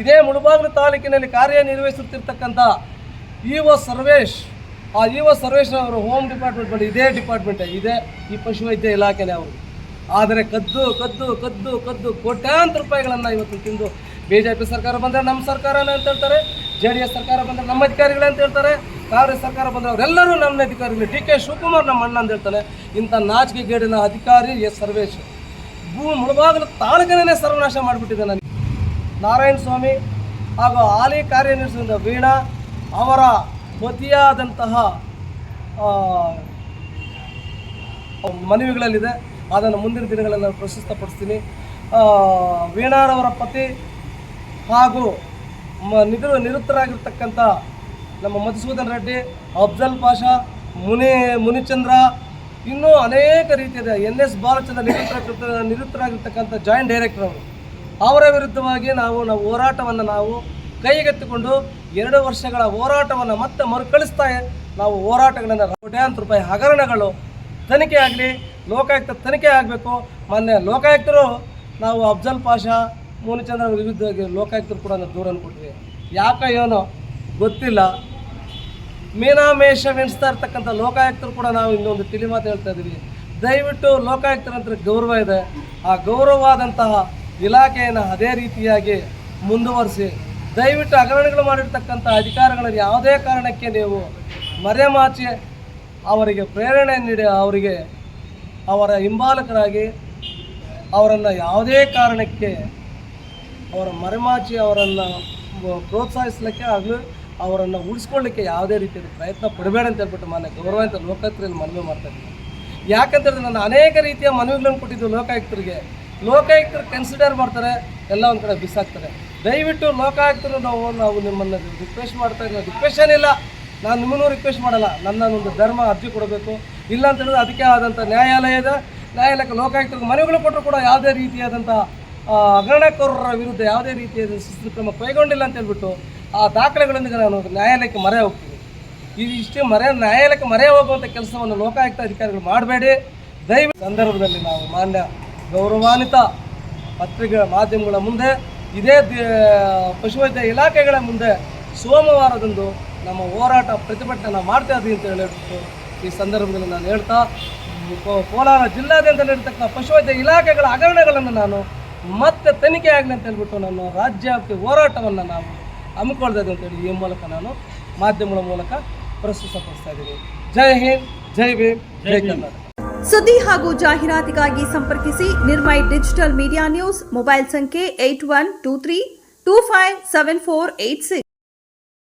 ಇದೇ ಮುಳುಬಾಗಿಲು ತಾಲೂಕಿನಲ್ಲಿ ಕಾರ್ಯನಿರ್ವಹಿಸುತ್ತಿರ್ತಕ್ಕಂಥ E O Sarvesh, ಆ ಇ ಒ ಸರ್ವೇಶ್ ಅವರು ಹೋಮ್ ಡಿಪಾರ್ಟ್ಮೆಂಟ್ ಬಳಿ ಇದೇ ಡಿಪಾರ್ಟ್ಮೆಂಟ್ ಇದೆ. ಈ ಪಶುವೈದ್ಯ ಇಲಾಖೆನೇ ಅವರು. ಆದರೆ ಕದ್ದು ಕದ್ದು ಕದ್ದು ಕದ್ದು ಕೋಟ್ಯಾಂತರ ರೂಪಾಯಿಗಳನ್ನು ಇವತ್ತು ತಿಂದು ಬಿ ಜೆ ಪಿ ಸರ್ಕಾರ ಬಂದರೆ ನಮ್ಮ ಸರ್ಕಾರನೇ ಅಂತ ಹೇಳ್ತಾರೆ. ಜೆ ಡಿ ಎಸ್ ಸರ್ಕಾರ ಬಂದರೆ ನಮ್ಮ ಅಧಿಕಾರಿಗಳೇ ಅಂತ ಹೇಳ್ತಾರೆ. ಕಾಂಗ್ರೆಸ್ ಸರ್ಕಾರ ಬಂದರೆ ಅವರೆಲ್ಲರೂ ನಮ್ಮ ಅಧಿಕಾರಿಗಳು. ಡಿ ಕೆ ಶಿವಕುಮಾರ್ ನಮ್ಮ ಅಣ್ಣ ಅಂತ ಹೇಳ್ತಾನೆ. ಇಂಥ ನಾಚಿಕೆ ಗೇಡಿನ ಅಧಿಕಾರಿ ಎಸ್ ಸರ್ವೇಶ್. ಭೂ ಮುಳುಬಾಗಲು ತಾಲೂಕಿನೇ ಸರ್ವನಾಶ ಮಾಡಿಬಿಟ್ಟಿದೆ ನನಗೆ ನಾರಾಯಣ ಸ್ವಾಮಿ ಹಾಗೂ ಹಾಲಿ ಕಾರ್ಯನಿರ್ವಹಿಸಿದ ವೀಣಾ ಅವರ ಮತಿಯಾದಂತಹ ಮನವಿಗಳಲ್ಲಿದೆ. ಅದನ್ನು ಮುಂದಿನ ದಿನಗಳಲ್ಲಿ ನಾನು ಪ್ರಶಸ್ತಪಡಿಸ್ತೀನಿ. ವೀಣಾರವರ ಪತಿ ಹಾಗೂ ಮ ನಿರು ನಿವೃತ್ತರಾಗಿರ್ತಕ್ಕಂಥ ನಮ್ಮ ಮಧುಸೂದನ್ ರೆಡ್ಡಿ, ಅಫ್ಜಲ್ ಪಾಷಾ, ಮುನಿ, ಮುನಿಚಂದ್ರ, ಇನ್ನೂ ಅನೇಕ ರೀತಿಯ ಎನ್ ಎಸ್ ಬಾಲಚಂದ್ರ ನಿರುತ್ತರಾಗಿರ್ತ ನಿವೃತ್ತರಾಗಿರ್ತಕ್ಕಂಥ ಜಾಯಿಂಟ್ ಡೈರೆಕ್ಟರ್ ಅವರು. ಅವರ ವಿರುದ್ಧವಾಗಿ ನಾವು ನಾವು ಹೋರಾಟವನ್ನು ನಾವು ಕೈಗೆತ್ತಿಕೊಂಡು ಎರಡು ವರ್ಷಗಳ ಹೋರಾಟವನ್ನು ಮತ್ತೆ ಮರುಕಳಿಸ್ತಾ ನಾವು ಹೋರಾಟಗಳನ್ನು ಕೋಟ್ಯಾಂತರ ರೂಪಾಯಿ ಹಗರಣಗಳು ತನಿಖೆ ಆಗಲಿ, ಲೋಕಾಯುಕ್ತ ತನಿಖೆ ಆಗಬೇಕು. ಮೊನ್ನೆ ಲೋಕಾಯುಕ್ತರು ನಾವು ಅಫ್ಜಲ್ ಪಾಷಾ ಮುನಿಚಂದ್ರ ವಿರುದ್ಧವಾಗಿ ಲೋಕಾಯುಕ್ತರು ಕೂಡ ದೂರನ್ನು ಕೊಟ್ಟಿವಿ. ಯಾಕೆ ಏನೋ ಗೊತ್ತಿಲ್ಲ. ಮೀನಾಮೇಷವೆನಿಸ್ತಾ ಇರ್ತಕ್ಕಂಥ ಲೋಕಾಯುಕ್ತರು ಕೂಡ ನಾವು ಇನ್ನೊಂದು ತಿಳಿ ಮಾತು ಹೇಳ್ತಾ ಇದ್ದೀವಿ. ದಯವಿಟ್ಟು ಲೋಕಾಯುಕ್ತರ ಗೌರವ ಇದೆ. ಆ ಗೌರವವಾದಂತಹ ಇಲಾಖೆಯನ್ನು ಅದೇ ರೀತಿಯಾಗಿ ಮುಂದುವರಿಸಿ ದಯವಿಟ್ಟು ಹಗರಣಗಳು ಮಾಡಿರ್ತಕ್ಕಂಥ ಅಧಿಕಾರಿಗಳನ್ನು ಯಾವುದೇ ಕಾರಣಕ್ಕೆ ನೀವು ಮರೆಮಾಚಿ ಅವರಿಗೆ ಪ್ರೇರಣೆ ನೀಡಿ ಅವರಿಗೆ ಅವರ ಹಿಂಬಾಲಕರಾಗಿ ಅವರನ್ನು ಯಾವುದೇ ಕಾರಣಕ್ಕೆ ಅವರ ಮರೆಮಾಚಿ ಅವರನ್ನು ಪ್ರೋತ್ಸಾಹಿಸಲಿಕ್ಕೆ ಆಗಲೂ, ಅವರನ್ನು ಉಳಿಸ್ಕೊಳ್ಳಿಕ್ಕೆ ಯಾವುದೇ ರೀತಿಯ ಪ್ರಯತ್ನ ಪಡಬೇಡ ಅಂತ ಹೇಳ್ಬಿಟ್ಟು ಮಾನ್ಯ ಗೌರವಾಂತ ಲೋಕಾಯುಕ್ತರಲ್ಲಿ ಮನವಿ ಮಾಡ್ತಾ ಇದ್ದೀನಿ. ಯಾಕಂತಂದ್ರೆ ನಾನು ಅನೇಕ ರೀತಿಯ ಮನವಿಗಳನ್ನು ಕೊಟ್ಟಿದ್ದು ಲೋಕಾಯುಕ್ತರಿಗೆ. ಲೋಕಾಯುಕ್ತರು ಕನ್ಸಿಡರ್ ಮಾಡ್ತಾರೆ ಎಲ್ಲ ಒಂದು ಕಡೆ ಬಿಸಾಕ್ತಾರೆ. ದಯವಿಟ್ಟು ಲೋಕಾಯುಕ್ತರು ನಾವು ನಾವು ನಿಮ್ಮನ್ನು ರಿಕ್ವೆಸ್ಟ್ ಮಾಡ್ತಾ ಇದ್ದೀವಿ ರಿಕ್ವೆಸ್ಟ್ ಏನಿಲ್ಲ. ನಾನು ನಿಮ್ಮನ್ನು ರಿಕ್ವೆಸ್ಟ್ ಮಾಡಲ್ಲ. ನನ್ನ ಒಂದು ಧರ್ಮ ಅರ್ಜಿ ಕೊಡಬೇಕು. ಇಲ್ಲ ಅಂತ ಹೇಳಿದ್ರೆ ಅದಕ್ಕೆ ಆದಂಥ ನ್ಯಾಯಾಲಯದ ನ್ಯಾಯಾಲಯಕ್ಕೆ ಲೋಕಾಯುಕ್ತರಿಗೆ ಮನವಿಗಳು ಕೊಟ್ಟರು ಕೂಡ ಯಾವುದೇ ರೀತಿಯಾದಂಥ ಆ, ಹಗರಣಕೋರರ ವಿರುದ್ಧ ಯಾವುದೇ ರೀತಿಯಾದ ಶಿಸ್ತು ಕ್ರಮ ಕೈಗೊಂಡಿಲ್ಲ ಅಂತ ಹೇಳ್ಬಿಟ್ಟು ಆ ದಾಖಲೆಗಳೊಂದಿಗೆ ನಾನು ನ್ಯಾಯಾಲಯಕ್ಕೆ ಮರೆ ಹೋಗ್ತೀನಿ. ಇದು ಇಷ್ಟೇ ಮರೆ ನ್ಯಾಯಾಲಯಕ್ಕೆ ಮರೆ ಹೋಗುವಂಥ ಕೆಲಸವನ್ನು ಲೋಕಾಯುಕ್ತ ಅಧಿಕಾರಿಗಳು ಮಾಡಬೇಡಿ. ದಯವಿಟ್ಟು ಸಂದರ್ಭದಲ್ಲಿ ನಾವು ಮಾನ್ಯ ಗೌರವಾನ್ವಿತ ಪತ್ರಿಕೆ ಮಾಧ್ಯಮಗಳ ಮುಂದೆ ಇದೇ ದಿ- ಪಶುವೈದ್ಯ ಇಲಾಖೆಗಳ ಮುಂದೆ ಸೋಮವಾರದಂದು ನಮ್ಮ ಹೋರಾಟ ಪ್ರತಿಭಟನೆ ನಾವು ಮಾಡ್ತಾ ಇದ್ದೀವಿ ಅಂತ ಹೇಳಿಬಿಟ್ಟು ಈ ಸಂದರ್ಭದಲ್ಲಿ ನಾನು ಹೇಳ್ತಾ ಕೋಲಾರ ಜಿಲ್ಲಾದ್ಯಂತ ನಡೀತಕ್ಕಂಥ ಪಶುವೈದ್ಯ ಇಲಾಖೆಗಳ ಹಗರಣಗಳನ್ನು ನಾನು ಮತ್ತೆ ತನಿಖೆ ಆಗಲಿ ಅಂತ ಹೇಳ್ಬಿಟ್ಟು ನಾನು ರಾಜ್ಯವ್ಯಾಪಿ ಹೋರಾಟವನ್ನು ನಾವು ಹಮ್ಮಿಕೊಳ್ತಾ ಇದ್ದೀವಿ ಅಂತೇಳಿ ಈ ಮೂಲಕ ನಾನು ಮಾಧ್ಯಮಗಳ ಮೂಲಕ ಪ್ರಸ್ತುತಪಡಿಸ್ತಾ ಇದ್ದೀನಿ. ಜೈ ಹಿಂದ್ ಜೈ ಭೀಮ್ ಜೈ ಕನ್ನಡ ಸುದ್ದಿ ಹಾಗೂ ಜಾಹೀರಾತಿಗಾಗಿ ಸಂಪರ್ಕಿಸಿ Nirmai digital media news mobile ಸಂಖ್ಯೆ eight one two three two five seven four eight six.